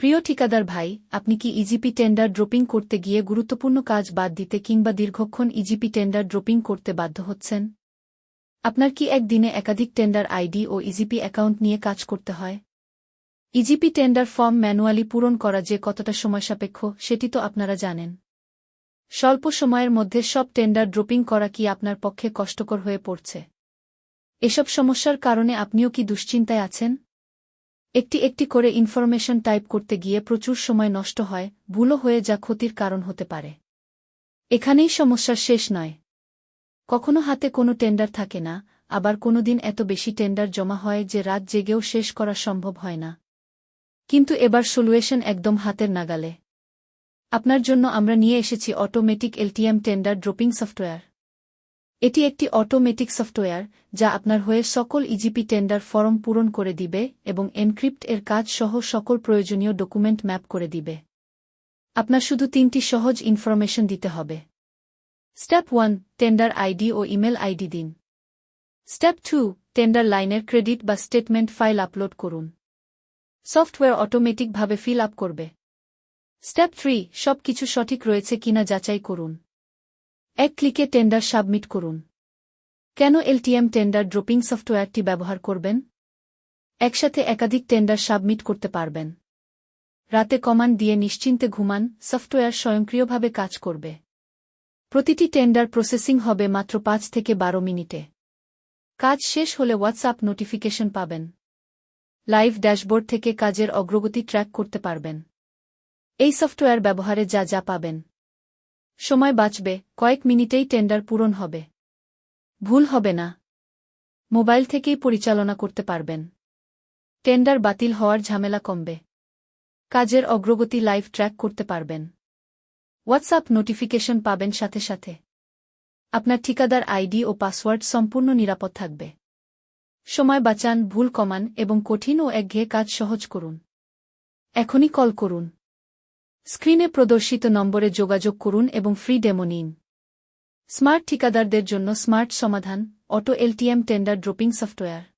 প্রিয় ঠিকাদার ভাই, আপনি কি ইজিপি টেন্ডার ড্রপিং করতে গিয়ে গুরুত্বপূর্ণ কাজ বাদ দিতে কিংবা দীর্ঘক্ষণ ইজিপি টেন্ডার ড্রপিং করতে বাধ্য হচ্ছেন? আপনার কি একদিনে একাধিক টেন্ডার আইডি ও ইজিপি অ্যাকাউন্ট নিয়ে কাজ করতে হয়? ইজিপি টেন্ডার ফর্ম ম্যানুয়ালি পূরণ করা যে কতটা সময়সাপেক্ষ সেটি তো আপনারা জানেন। স্বল্প সময়ের মধ্যে সব টেন্ডার ড্রপিং করা কি আপনার পক্ষে কষ্টকর হয়ে পড়ছে? এসব সমস্যার কারণে আপনিও কি দুশ্চিন্তায় আছেন? একটি একটি করে ইনফরমেশন টাইপ করতে গিয়ে প্রচুর সময় নষ্ট হয়, ভুলও হয়ে যা ক্ষতির কারণ হতে পারে। এখানেই সমস্যার শেষ নয়। কখনো হাতে কোনো টেন্ডার থাকে না, আবার কোনো দিন এত বেশি টেন্ডার জমা হয় যে রাত জেগেও শেষ করা সম্ভব হয় না। কিন্তু এবার সলিউশন একদম হাতের নাগালে। আপনার জন্য আমরা নিয়ে এসেছি automatic LTM tender dropping software এটি একটি অটোমেটিক সফটওয়্যার, যা আপনার হয়ে সকল ইজিপি টেন্ডার ফর্ম পূরণ করে দিবে এবং এনক্রিপ্ট এর কাজ সহ সকল প্রয়োজনীয় ডকুমেন্ট ম্যাপ করে দিবে। আপনার শুধু তিনটি সহজ ইনফরমেশন দিতে হবে। স্টেপ ওয়ান, টেন্ডার আইডি ও ইমেল আইডি দিন। স্টেপ টু, টেন্ডার লাইনের ক্রেডিট বা স্টেটমেন্ট ফাইল আপলোড করুন। সফটওয়্যার অটোমেটিকভাবে ফিল আপ করবে। স্টেপ থ্রি সব কিছু সঠিক রয়েছে কিনা যাচাই করুন। এক ক্লিকে টেন্ডার সাবমিট করুন। কেন এলটিএম টেন্ডার ড্রপিং সফটওয়্যারটি ব্যবহার করবেন? একসাথে একাধিক টেন্ডার সাবমিট করতে পারবেন। রাতে কমান্ড দিয়ে নিশ্চিন্তে ঘুমান, সফটওয়্যার স্বয়ংক্রিয়ভাবে কাজ করবে। প্রতিটি টেন্ডার প্রসেসিং হবে মাত্র পাঁচ থেকে বারো মিনিটে। কাজ শেষ হলে হোয়াটসঅ্যাপ নোটিফিকেশন পাবেন। লাইভ ড্যাশবোর্ড থেকে কাজের অগ্রগতি ট্র্যাক করতে পারবেন। এই সফটওয়্যার ব্যবহারে যা যা পাবেন। সময় বাঁচবে, কয়েক মিনিটেই টেন্ডার পূরণ হবে। ভুল হবে না। মোবাইল থেকেই পরিচালনা করতে পারবেন। টেন্ডার বাতিল হওয়ার ঝামেলা কমবে। কাজের অগ্রগতি লাইভ ট্র্যাক করতে পারবেন। হোয়াটসঅ্যাপ নোটিফিকেশন পাবেন সাথে সাথে। আপনার ঠিকাদার আইডি ও পাসওয়ার্ড সম্পূর্ণ নিরাপদ থাকবে। সময় বাঁচান, ভুল কমান এবং কঠিন ও একঘেয়ে কাজ সহজ করুন। এখনই কল করুন। স্ক্রিনে প্রদর্শিত নম্বরে যোগাযোগ করুন এবং ফ্রি ডেমো নিন। স্মার্ট ঠিকাদারদের জন্য স্মার্ট সমাধান, auto LTM tender dropping software